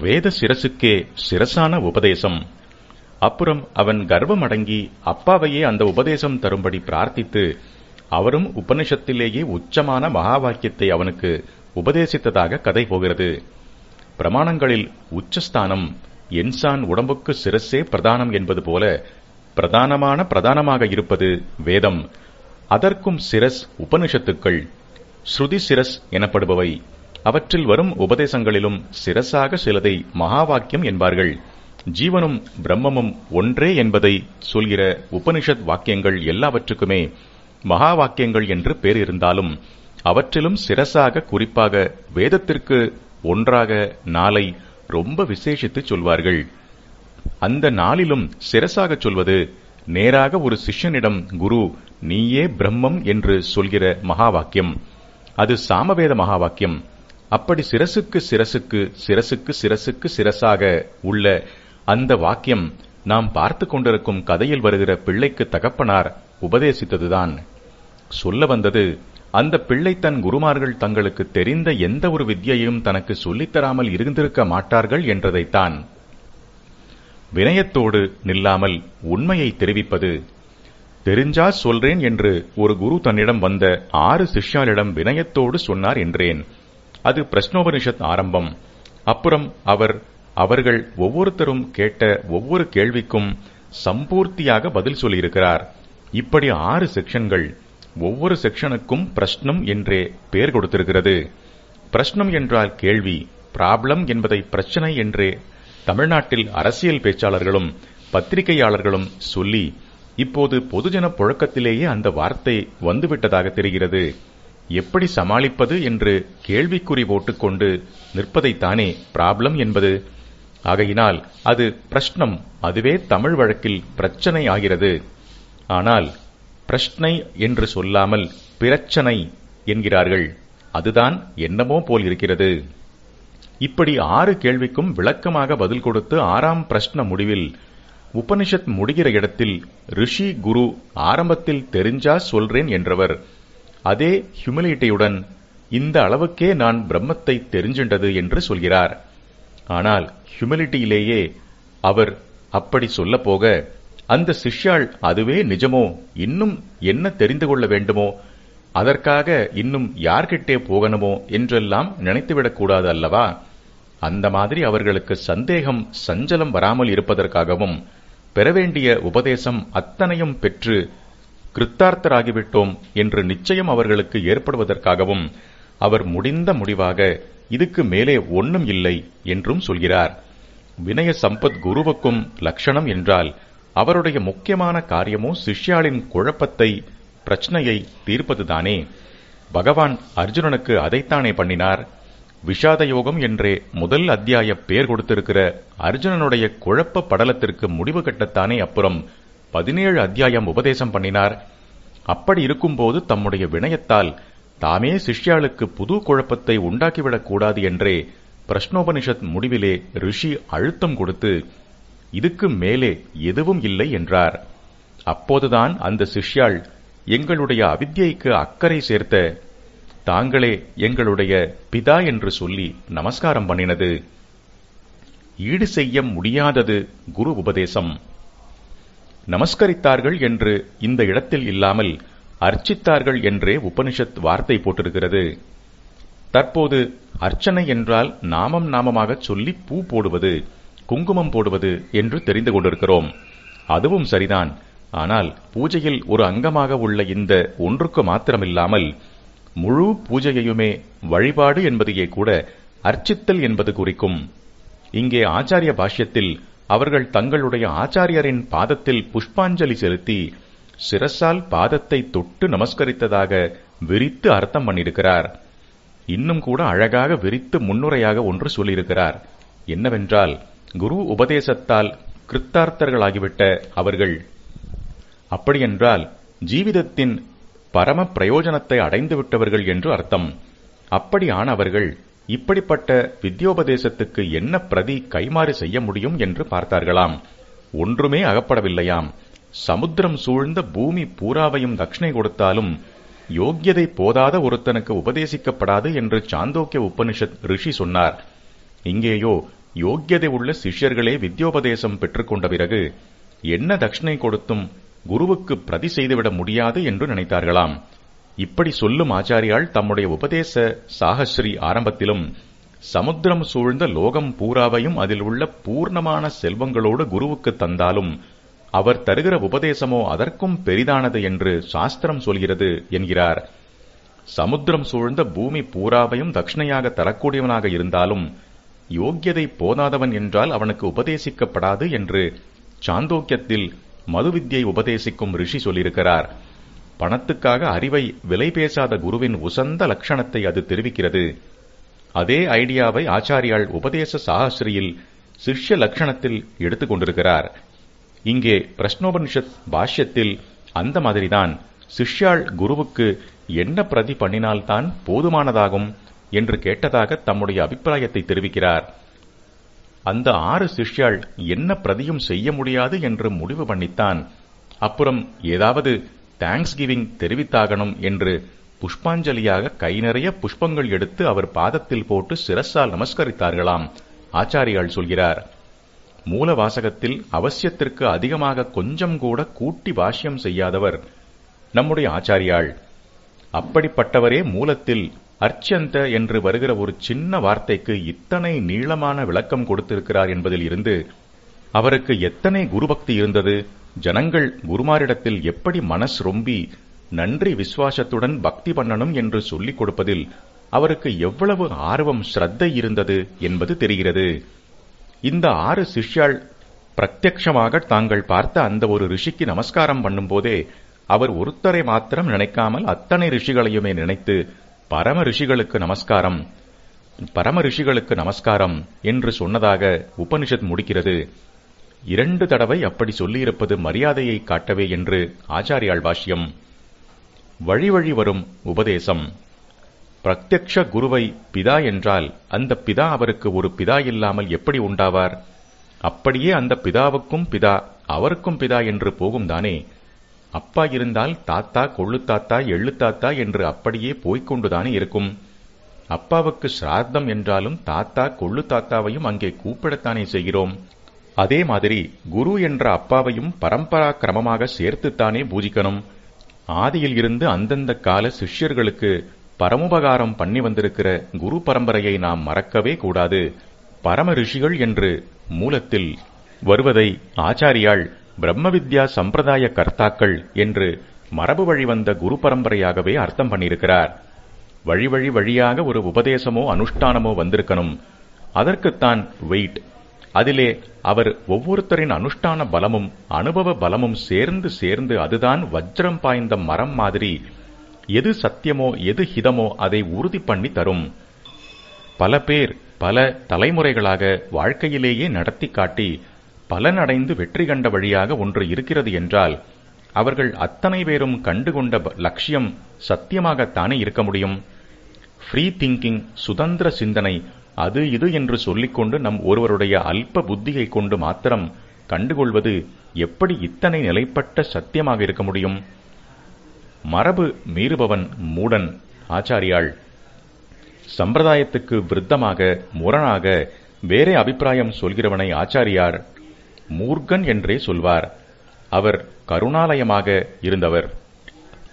வேத சிரசுக்கே சிரசான உபதேசம். அப்புறம் அவன் கர்வம் அடங்கி அப்பாவையே அந்த உபதேசம் தரும்படி பிரார்த்தித்து அவரும் உபனிஷத்திலேயே உச்சமான மகா வாக்கியத்தை அவனுக்கு உபதேசித்ததாக கதை போகிறது. பிரமாணங்களில் உச்சஸ்தானம் என்சான் உடம்புக்கு சிரசே பிரதானம் என்பது போல பிரதானமான பிரதானமாக இருப்பது வேதம். அதற்கும் சிரஸ் உபனிஷத்துக்கள் ஸ்ருதி சிரஸ் எனப்படுபவை. அவற்றில் வரும் உபதேசங்களிலும் சிரசாக சிலதை மகாவாக்கியம் என்பார்கள். ஜீவனும் பிரம்மமும் ஒன்றே என்பதை சொல்கிற உபனிஷத் வாக்கியங்கள் எல்லாவற்றுக்குமே மகா வாக்கியங்கள் என்று பேர் இருந்தாலும் அவற்றிலும் சிரசாக குறிப்பாக வேதத்திற்கு ஒன்றாக நாளை ரொம்ப விசேஷித்து சொல்வார்கள். அந்த நாளிலும் சிரசாக சொல்வது நேராக ஒரு சிஷ்யனிடம் குரு நீயே பிரம்மம் என்று சொல்கிற மகா வாக்கியம் அது சாமவேத மகா வாக்கியம் அப்படி சிரசுக்கு சிரசுக்கு சிரசுக்கு சிரசுக்கு சிரசாக உள்ள அந்த வாக்கியம் நாம் பார்த்து கொண்டிருக்கும் கதையில் வருகிற பிள்ளைக்கு தகப்பனார் உபதேசித்ததுதான். சொல்ல வந்தது அந்த பிள்ளை தன் குருமார்கள் தங்களுக்கு தெரிந்த எந்த ஒரு வித்தியையும் தனக்கு சொல்லித்தராமல் இருந்திருக்க மாட்டார்கள் என்றதைத்தான். வினயத்தோடு நில்லாமல் உண்மையை தெரிவிப்பது தெரிஞ்சா சொல்றேன் என்று ஒரு குரு தன்னிடம் வந்த ஆறு சிஷ்யாளிடம் வினயத்தோடு சொன்னார் என்றேன். அது பிரஷ்னோபனிஷத் ஆரம்பம். அப்புறம் அவர் அவர்கள் ஒவ்வொருத்தரும் கேட்ட ஒவ்வொரு கேள்விக்கும் சம்பூர்த்தியாக பதில் சொல்லியிருக்கிறார். இப்படி ஆறு செக்ஷன்கள் ஒவ்வொரு செக்ஷனுக்கும் பிரஷ்னம் என்றே பெயர் கொடுத்திருக்கிறது. பிரஷ்னம் என்றால் கேள்வி பிராப்ளம் என்பதை பிரச்சனை என்றே தமிழ்நாட்டில் அரசியல் பேச்சாளர்களும் பத்திரிகையாளர்களும் சொல்லி இப்போது பொதுஜன புழக்கத்திலேயே அந்த வார்த்தை வந்துவிட்டதாக தெரிகிறது. எப்படி சமாளிப்பது என்று கேள்விக்குறி போட்டுக்கொண்டு நிற்பதைத்தானே பிராப்ளம் என்பது? ஆகையினால் அது பிரஷ்னம் அதுவே தமிழ் வழக்கில் பிரச்சனை ஆகிறது. ஆனால் பிரஷ்னை என்று சொல்லாமல் பிரச்சனை என்கிறார்கள். அதுதான் என்னமோ போல் இருக்கிறது இப்படி ஆறு கேள்விக்கும் விளக்கமாக பதில் கொடுத்து ஆறாம் பிரஷ்ன முடிவில் உபனிஷத் முடிகிற இடத்தில் ரிஷி குரு ஆரம்பத்தில் தெரிஞ்சா சொல்றேன் என்றவர் அதே ஹியூமிலிட்டியுடன் இந்த அளவுக்கே நான் பிரம்மத்தை தெரிஞ்சின்றது என்று சொல்கிறார். ஆனால் ஹியூமிலிட்டியிலேயே அவர் அப்படி சொல்ல போக அந்த சிஷ்யாள் அதுவே நிஜமோ இன்னும் என்ன தெரிந்து கொள்ள வேண்டுமோ அதற்காக இன்னும் யார்கிட்டே போகணுமோ என்றெல்லாம் நினைத்துவிடக்கூடாது அல்லவா? அந்த மாதிரி அவர்களுக்கு சந்தேகம் சஞ்சலம் வராமல் இருப்பதற்காகவும் பெற வேண்டிய உபதேசம் அத்தனையும் பெற்று கிருத்தார்த்தராகிவிட்டோம் என்று நிச்சயம் அவர்களுக்கு ஏற்படுவதற்காகவும் அவர் முடிந்த முடிவாக இதுக்கு மேலே ஒன்றும் இல்லை என்றும் சொல்கிறார். வினய சம்பத் குருவுக்கும் லட்சணம் என்றால் அவருடைய முக்கியமான காரியமோ சிஷ்யாளின் குழப்பத்தை பிரச்சனையை தீர்ப்பதுதானே. பகவான் அர்ஜுனனுக்கு அதைத்தானே பண்ணினார். விஷாத யோகம் என்றே முதல் அத்தியாய பெயர் கொடுத்திருக்கிற அர்ஜுனனுடைய குழப்ப படலத்திற்கு முடிவு கட்டத்தானே அப்புறம் பதினேழு அத்தியாயம் உபதேசம் பண்ணினார். அப்படி இருக்கும்போது தம்முடைய வினயத்தால் தாமே சிஷ்யாளுக்கு புது குழப்பத்தை உண்டாக்கிவிடக் கூடாது என்றே பிரஷ்னோபனிஷத் முடிவிலே ரிஷி அழுத்தம் கொடுத்து இதுக்கு மேலே எதுவும் இல்லை என்றார். அப்போதுதான் அந்த சிஷ்யாள் எங்களுடைய அவித்யைக்கு அக்கறை சேர்த்த தாங்களே எங்களுடைய பிதா என்று சொல்லி நமஸ்காரம் பண்ணினது. ஈடு செய்ய முடியாதது குரு உபதேசம். நமஸ்கரித்தார்கள் என்று இந்த இடத்தில் இல்லாமல் அர்ச்சித்தார்கள் என்றே உபனிஷத் வார்த்தை போட்டிருக்கிறது. தற்போது அர்ச்சனை என்றால் நாமம் நாமமாக சொல்லி பூ போடுவது குங்குமம் போடுவது என்று தெரிந்து கொண்டிருக்கிறோம். அதுவும் சரிதான். ஆனால் பூஜையில் ஒரு அங்கமாக உள்ள இந்த ஒன்றுக்கு மாத்திரமில்லாமல் முழு பூஜையையுமே வழிபாடு என்பதையே கூட அர்ச்சித்தல் என்பது குறிக்கும். இங்கே ஆச்சாரிய பாஷ்யத்தில் அவர்கள் தங்களுடைய ஆச்சாரியரின் பாதத்தில் புஷ்பாஞ்சலி செலுத்தி சிரசால் பாதத்தை தொட்டு நமஸ்கரித்ததாக விரித்து அர்த்தம் பண்ணியிருக்கிறார். இன்னும் கூட அழகாக விரித்து முன்னுரையாக ஒன்று சொல்லியிருக்கிறார். என்னவென்றால் குரு உபதேசத்தால் கிருத்தார்த்தர்களாகிவிட்ட அவர்கள் அப்படியென்றால் ஜீவிதத்தின் பரம பிரயோஜனத்தை அடைந்துவிட்டவர்கள் என்று அர்த்தம். அப்படியான அவர்கள் இப்படிப்பட்ட வித்யோபதேசத்துக்கு என்ன பிரதி கைமாறு செய்ய முடியும் என்று பார்த்தார்களாம். ஒன்றுமே அகப்படவில்லையாம். சமுத்திரம் சூழ்ந்த பூமி பூராவையும் தட்சிணை கொடுத்தாலும் யோக்கியதை போதாத ஒருத்தனுக்கு உபதேசிக்கப்படாது என்று சாந்தோக்கிய உபனிஷத் ரிஷி சொன்னார். இங்கேயோ யோக்கியதை உள்ள சிஷ்யர்களே வித்யோபதேசம் பெற்றுக்கொண்ட பிறகு என்ன தட்சிணை கொடுத்தும் குருவுக்கு பிரதி செய்துவிட முடியாது என்று நினைத்தார்களாம். இப்படி சொல்லும் ஆச்சாரியால் தம்முடைய உபதேச சாகஸ்ரீ ஆரம்பத்திலும் சமுத்திரம் சூழ்ந்த லோகம் பூராவையும் அதில் உள்ள பூர்ணமான செல்வங்களோடு குருவுக்கு தந்தாலும் அவர் தருகிற உபதேசமோ அதற்கும் பெரிதானது என்று சாஸ்திரம் சொல்கிறது என்கிறார். சமுத்திரம் சூழ்ந்த பூமி பூராவையும் தட்சிணையாக தரக்கூடியவனாக இருந்தாலும் யோக்கியதை போதாதவன் என்றால் அவனுக்கு உபதேசிக்கப்படாது என்று சாந்தோக்கியத்தில் மதுவித்யை உபதேசிக்கும் ரிஷி சொல்லியிருக்கிறார். பணத்துக்காக அறிவை விலை பேசாத குருவின் உசந்த லட்சணத்தை அது தெரிவிக்கிறது. அதே ஐடியாவை ஆச்சாரியால் உபதேச சாகசிரியில் சிஷ்ய லட்சணத்தில் எடுத்துக்கொண்டிருக்கிறார் இங்கே பிரஷ்னோபனிஷத் பாஷ்யத்தில் அந்த மாதிரிதான் சிஷ்யாள் குருவுக்கு என்ன பிரதி பண்ணினால்தான் போதுமானதாகும் என்று கேட்டதாக தம்முடைய அபிப்பிராயத்தை தெரிவிக்கிறார். அந்த ஆறு சிஷ்யாள் என்ன பிரதியும் செய்ய முடியாது என்று முடிவு பண்ணித்தான். அப்புறம் ஏதாவது தேங்க்ஸ் கிவிங் தெரிவித்தாகணும் என்று புஷ்பாஞ்சலியாக கை நிறைய புஷ்பங்கள் எடுத்து அவர் பாதத்தில் போட்டு சிரசால் நமஸ்கரித்தார்களாம். ஆச்சாரியால் சொல்கிறார் மூல வாசகத்தில் அவசியத்திற்கு அதிகமாக கொஞ்சம் கூட கூட்டி பாஷ்யம் செய்யாதவர் நம்முடைய ஆச்சாரியாள். அப்படிப்பட்டவரே மூலத்தில் அர்ச்சந்த என்று வருகிற ஒரு சின்ன வார்த்தைக்கு இத்தனை நீளமான விளக்கம் கொடுத்திருக்கிறார் என்பதில் இருந்து அவருக்கு எத்தனை குருபக்தி இருந்தது? ஜனங்கள் குருமாரிடத்தில் எப்படி மனஸ் ரொம்பி நன்றி விசுவாசத்துடன் பக்தி பண்ணணும் என்று சொல்லிக் கொடுப்பதில் அவருக்கு எவ்வளவு ஆர்வம் ஸ்ரத்தை இருந்தது என்பது தெரிகிறது. இந்த ஆறு சிஷ்யாள் பிரத்யக்ஷமாக தாங்கள் பார்த்த அந்த ஒரு ரிஷிக்கு நமஸ்காரம் பண்ணும்போதே அவர் ஒருத்தரை மாத்திரம் நினைக்காமல் அத்தனை ரிஷிகளையுமே நினைத்து பரம ரிஷிகளுக்கு நமஸ்காரம் பரம ரிஷிகளுக்கு நமஸ்காரம் என்று சொன்னதாக உபனிஷத் முடிக்கிறது. இரண்டு தடவை அப்படி சொல்லியிருப்பது மரியாதையை காட்டவே என்று ஆச்சாரியாள் பாஷ்யம் வழி வழி வரும் உபதேசம். பிரத்யக்ஷ குருவை பிதா என்றால் அந்த பிதா அவருக்கு ஒரு பிதா இல்லாமல் எப்படி உண்டாவார்? அப்படியே அந்த பிதாவுக்கும் பிதா அவருக்கும் பிதா என்று போகும் தானே? அப்பா இருந்தால் தாத்தா கொள்ளு தாத்தா எள்ளு தாத்தா என்று அப்படியே போய்கொண்டுதானே இருக்கும். அப்பாவுக்கு சிரார்த்தம் என்றாலும் தாத்தா கொள்ளு தாத்தாவையும் அங்கே கூப்பிடத்தானே செய்கிறோம்? அதே மாதிரி குரு என்ற அப்பாவையும் பரம்பரா கிரமமாக சேர்த்துத்தானே பூஜிக்கணும். ஆதியில் இருந்து அந்தந்த கால சிஷ்யர்களுக்கு பரமுபகாரம் பண்ணி வந்திருக்கிற குரு பரம்பரையை நாம் மறக்கவே கூடாது. பரம ரிஷிகள் என்று மூலத்தில் வருவதை ஆச்சாரியால் பிரம்ம வித்யா சம்பிரதாய கர்த்தாக்கள் என்று மரபு வழி வந்த குரு பரம்பரையாகவே அர்த்தம் பண்ணியிருக்கிறார். வழி வழி வழியாக ஒரு உபதேசமோ அனுஷ்டானமோ வந்திருக்கணும். அதற்குத்தான் வெயிட் அதிலே அவர் ஒவ்வொருத்தரின் அனுஷ்டான பலமும் அனுபவ பலமும் சேர்ந்து சேர்ந்து அதுதான் வஜ்ரம் பாய்ந்த மரம் மாதிரி எது சத்தியமோ எது ஹிதமோ அதை உறுதி பண்ணி தரும். பல பேர் பல தலைமுறைகளாக வாழ்க்கையிலேயே நடத்தி காட்டி பலனடைந்து வெற்றி கண்ட வழியாக ஒன்று இருக்கிறது என்றால் அவர்கள் அத்தனை பேரும் கண்டுகொண்ட லட்சியம் சத்தியமாகத்தானே இருக்க முடியும்? ஃப்ரீ திங்கிங் சுதந்திர சிந்தனை அது இது என்று சொல்லிக்கொண்டு நம் ஒருவருடைய அல்ப புத்தியை கொண்டு மாத்திரம் கண்டுகொள்வது எப்படி இத்தனை நிலைப்பட்ட சத்தியமாக இருக்க முடியும்? மரபு மீறுபவன் மூடன் ஆச்சாரியாள். சம்பிரதாயத்துக்கு விருத்தமாக முரணாக வேறே அபிப்பிராயம் சொல்கிறவனை ஆச்சாரியார் மூர்கன் என்றே சொல்வார். அவர் கருணாலயமாக இருந்தவர்.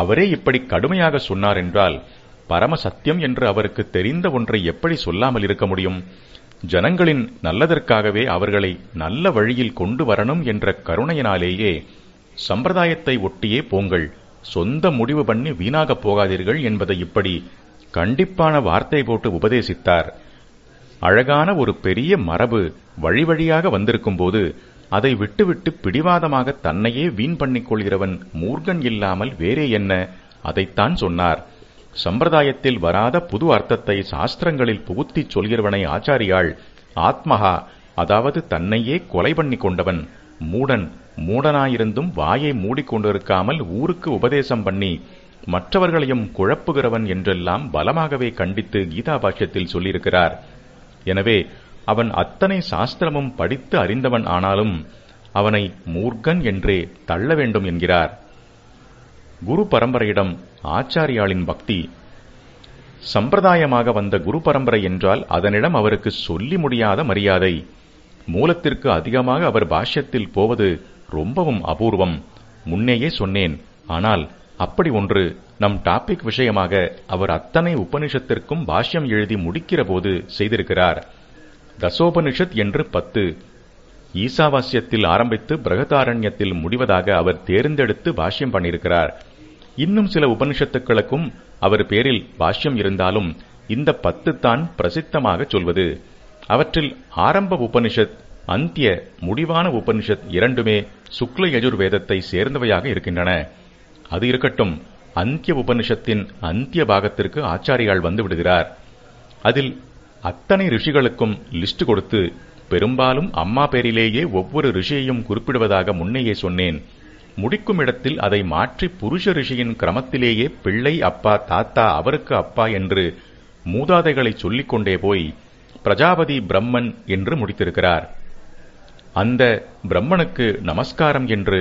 அவரே இப்படி கடுமையாக சொன்னார் என்றால் பரம சத்தியம் என்று அவருக்கு தெரிந்த ஒன்றை எப்படி சொல்லாமல் இருக்க முடியும்? ஜனங்களின் நல்லதற்காகவே அவர்களை நல்ல வழியில் கொண்டு வரணும் என்ற கருணையினாலேயே சம்பிரதாயத்தை ஒட்டியே போங்கள். சொந்த முடிவு பண்ணி வீணாகப் போகாதீர்கள் என்பதை இப்படி கண்டிப்பான வார்த்தை போட்டு உபதேசித்தார். அழகான ஒரு பெரிய மரபு வழி வழியாக வந்திருக்கும் போது அதை விட்டுவிட்டு பிடிவாதமாக தன்னையே வீண் பண்ணிக் கொள்கிறவன் மூர்கன் இல்லாமல் வேறே என்ன? அதைத்தான் சொன்னார். சம்பிரதாயத்தில் வராத புது அர்த்தத்தை சாஸ்திரங்களில் புகுத்திச் சொல்கிறவனை ஆச்சாரியாள் ஆத்மகா அதாவது தன்னையே கொலை பண்ணி கொண்டவன் மூடன் மூடனாயிருந்தும் வாயை மூடிக்கொண்டிருக்காமல் ஊருக்கு உபதேசம் பண்ணி மற்றவர்களையும் குழப்புகிறவன் என்றெல்லாம் பலமாகவே கண்டித்து கீதா பாஷ்யத்தில் சொல்லியிருக்கிறார். எனவே அவன் அத்தனை சாஸ்திரமும் படித்து அறிந்தவன் ஆனாலும் அவனை மூர்க்கன் என்றே தள்ள வேண்டும் என்கிறார். குரு பரம்பரையிடம் ஆச்சாரியாளின் பக்தி. சம்பிரதாயமாக வந்த குரு பரம்பரை என்றால் அதனிடம் அவருக்கு சொல்லி முடியாத மரியாதை. மூலத்திற்கு அதிகமாக அவர் பாஷ்யத்தில் போவது ரொம்பவும் அபூர்வம். முன்னேயே சொன்னேன். ஆனால் அப்படி ஒன்று நம் டாபிக் விஷயமாக அவர் அத்தனை உபனிஷத்திற்கும் பாஷ்யம் எழுதி முடிக்கிற போது செய்திருக்கிறார். தசோபனிஷத் என்று பத்து ஈசாவாஸ்யத்தில் ஆரம்பித்து பிரகதாரண்யத்தில் முடிவதாக அவர் தேர்ந்தெடுத்து பாஷ்யம் பண்ணியிருக்கிறார். இன்னும் சில உபனிஷத்துக்களுக்கும் அவர் பேரில் பாஷ்யம் இருந்தாலும் இந்த பத்து தான் பிரசித்தமாக சொல்வது. அவற்றில் ஆரம்ப உபனிஷத் அந்திய முடிவான உபனிஷத் இரண்டுமே சுக்ல யஜுர்வேதத்தை சேர்ந்தவையாக இருக்கின்றன. அது இருக்கட்டும் அந்திய உபனிஷத்தின் அந்திய பாகத்திற்கு ஆச்சாரியால் வந்து விடுகிறார். அதில் அத்தனை ரிஷிகளுக்கும் லிஸ்ட் கொடுத்து பெரும்பாலும் அம்மா பேரிலேயே ஒவ்வொரு ரிஷியையும் குறிப்பிடுவதாக முன்னையே சொன்னேன். முடிக்கும் இடத்தில் அதை மாற்றி புருஷ ரிஷியின் கிரமத்திலேயே பிள்ளை அப்பா தாத்தா அவருக்கு அப்பா என்று மூதாதைகளை சொல்லிக் கொண்டே போய் பிரஜாபதி பிரம்மன் என்று முடித்திருக்கிறார். அந்த பிரம்மனுக்கு நமஸ்காரம் என்று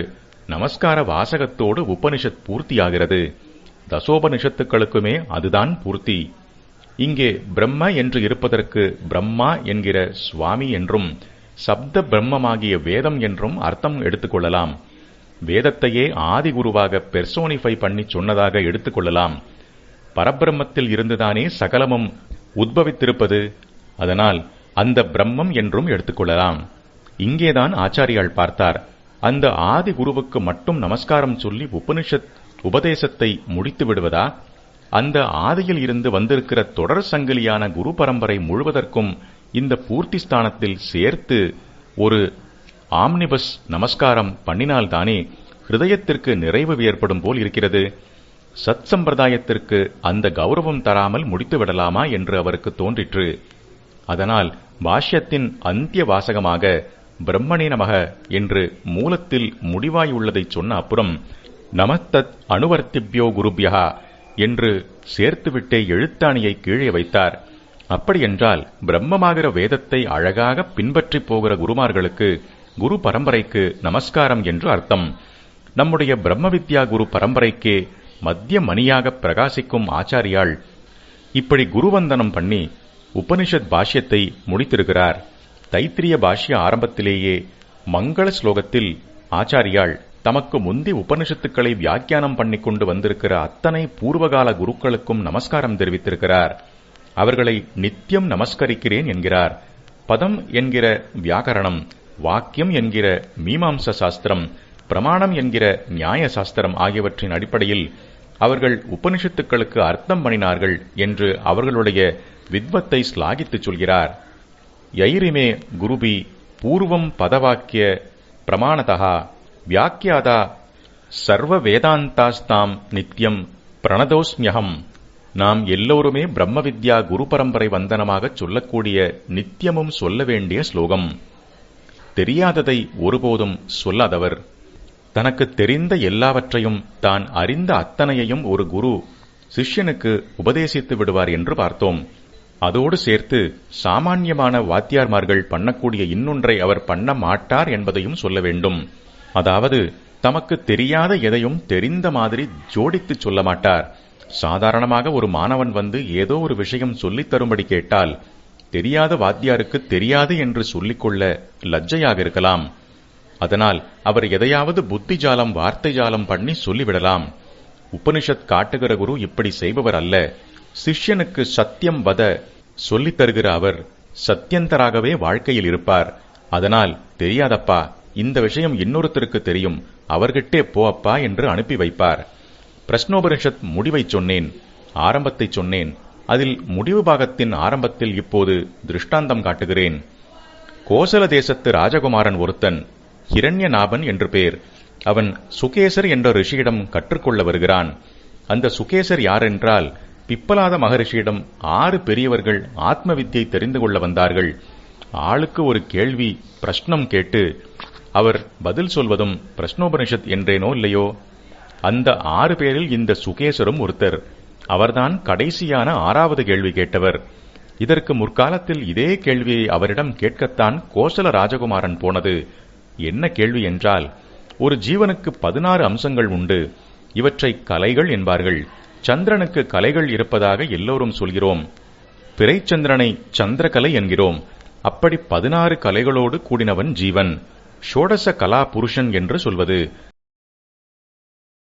நமஸ்கார வாசகத்தோடு உபனிஷத் பூர்த்தியாகிறது. தசோபனிஷத்துக்களுக்குமே அதுதான் பூர்த்தி. இங்கே பிரம்ம என்று இருப்பதற்கு பிரம்மா என்கிற சுவாமி என்றும் சப்த பிரம்மமாகிய வேதம் என்றும் அர்த்தம் எடுத்துக்கொள்ளலாம். வேதத்தையே ஆதிகுருவாக பெர்சோனிஃபை பண்ணி சொன்னதாக எடுத்துக்கொள்ளலாம். பரபிரம்மத்தில் இருந்துதானே சகலமும் உத்பவித்திருப்பது? அதனால் அந்த பிரம்மம் என்றும் எடுத்துக்கொள்ளலாம். இங்கேதான் ஆச்சாரியால் பார்த்தார். அந்த ஆதி குருவுக்கு மட்டும் நமஸ்காரம் சொல்லி உபனிஷத் உபதேசத்தை முடித்து விடுவதா அந்த ஆதியில் இருந்து வந்திருக்கிற தொடர் சங்கிலியான குரு பரம்பரை முழுவதற்கும் இந்த பூர்த்தி ஸ்தானத்தில் சேர்த்து ஒரு ஆம்னிபஸ் நமஸ்காரம் பண்ணினால்தானே ஹிருதயத்திற்கு நிறைவு ஏற்படும் போல் இருக்கிறது. சத் சம்பிரதாயத்திற்கு அந்த கௌரவம் தராமல் முடித்து விடலாமா என்று அவருக்கு தோன்றிற்று. அதனால் பாஷ்யத்தின் அந்திய வாசகமாக பிரம்மணே நமக என்று மூலத்தில் முடிவாயுள்ளதைச் சொன்ன அப்புறம் நமத்தத் அணுவர்த்திப்யோ குருபியா என்று சேர்த்துவிட்டே எழுத்தாணியை கீழே வைத்தார். அப்படியென்றால் பிரம்மமாகிற வேதத்தை அழகாக பின்பற்றி போகிற குருமார்களுக்கு குரு பரம்பரைக்கு நமஸ்காரம் என்று அர்த்தம். நம்முடைய பிரம்ம வித்யா குரு பரம்பரைக்கே மத்திய மணியாக பிரகாசிக்கும் ஆச்சாரியால் இப்படி குருவந்தனம் பண்ணி உபனிஷத் பாஷ்யத்தை முடித்திருக்கிறார். தைத்திரிய பாஷ்ய ஆரம்பத்திலேயே மங்கள ஸ்லோகத்தில் ஆச்சாரியால் தமக்கு முந்தி உபனிஷத்துக்களை வியாக்கியானம் பண்ணி கொண்டு வந்திருக்கிற அத்தனை பூர்வகால குருக்களுக்கும் நமஸ்காரம் தெரிவித்திருக்கிறார். அவர்களை நித்தியம் நமஸ்கரிக்கிறேன் என்கிறார். பதம் என்கிற வியாக்கரணம் வாக்கியம் என்கிற மீமாம்ச சாஸ்திரம் பிரமாணம் என்கிற நியாய சாஸ்திரம் ஆகியவற்றின் அடிப்படையில் அவர்கள் உபனிஷத்துக்களுக்கு அர்த்தம் பண்ணினார்கள் என்று அவர்களுடைய வித்வத்தை ஸ்லாகித்துச் சொல்கிறார். யைரிமே குருபி பூர்வம் பதவாக்கிய பிரமாணதா வியாக்கியாதா சர்வ வேதாந்தாஸ்தாம் நித்யம் பிரணதோஸ்மியகம் நாம் எல்லோருமே பிரம்ம வித்யா குரு பரம்பரை வந்தனமாக சொல்லக்கூடிய நித்தியமும் சொல்ல வேண்டிய ஸ்லோகம் தெரியாததை ஒருபோதும் சொல்லாதவர் தனக்கு தெரிந்த எல்லாவற்றையும் தான் அறிந்த அத்தனையையும் ஒரு குரு சிஷ்யனுக்கு உபதேசித்து விடுவார் என்று பார்த்தோம் அதோடு சேர்த்து சாமான்யமான வாத்தியார்மார்கள் பண்ணக்கூடிய இன்னொன்றை அவர் பண்ண மாட்டார் என்பதையும் சொல்ல வேண்டும் அதாவது தமக்கு தெரியாத எதையும் தெரிந்த மாதிரி ஜோடித்துச் சொல்ல மாட்டார். சாதாரணமாக ஒரு மாணவன் வந்து ஏதோ ஒரு விஷயம் சொல்லித் தரும்படி கேட்டால் தெரியாத வாத்தியாருக்கு தெரியாது என்று சொல்லிக்கொள்ள லஜ்ஜையாக இருக்கலாம். அதனால் அவர் எதையாவது புத்தி ஜாலம் வார்த்தை ஜாலம் பண்ணி சொல்லிவிடலாம். உபனிஷத் காட்டுகிற குரு இப்படி செய்பவர் அல்ல. சிஷ்யனுக்கு சத்தியம் வத சொல்லித் தருகிற அவர் சத்தியந்தராகவே வாழ்க்கையில் இருப்பார். அதனால் தெரியாதப்பா இந்த விஷயம் இன்னொருத்தருக்கு தெரியும். அவர்கிட்டே போ அப்பா என்று அனுப்பி வைப்பார். பிரஷ்னோபனிஷத் முடிவை சொன்னேன். ஆரம்பத்தை சொன்னேன். அதில் முடிவு பாகத்தின் ஆரம்பத்தில் இப்போது திருஷ்டாந்தம் காட்டுகிறேன். கோசல தேசத்து ராஜகுமாரன் ஒருத்தன் ஹிரண்யநாபன் என்று பேர். அவன் சுகேசர் என்ற ரிஷியிடம் கற்றுக்கொள்ள வருகிறான். அந்த சுகேசர் யாரென்றால் பிப்பலாத மகரிஷியிடம் ஆறு பெரியவர்கள் ஆத்ம வித்தியை தெரிந்து கொள்ள வந்தார்கள். ஆளுக்கு ஒரு கேள்வி பிரஷ்னம் கேட்டு அவர் பதில் சொல்வதும் பிரஷ்னோபனிஷத் என்றேனோ இல்லையோ? அந்த ஆறு பேரில் இந்த சுகேசரும் ஒருத்தர். அவர்தான் கடைசியான ஆறாவது கேள்வி கேட்டவர். இதற்கு முற்காலத்தில் இதே கேள்வியை அவரிடம் கேட்கத்தான் கோசல ராஜகுமாரன் போனது. என்ன கேள்வி என்றால் ஒரு ஜீவனுக்கு பதினாறு அம்சங்கள் உண்டு. இவற்றை கலைகள் என்பார்கள். சந்திரனுக்கு கலைகள் இருப்பதாக எல்லோரும் சொல்கிறோம். பிறைச்சந்திரனை சந்திரகலை என்கிறோம். அப்படி பதினாறு கலைகளோடு கூடினவன் ஜீவன். ஷோடச கலா புருஷன் என்று சொல்வது.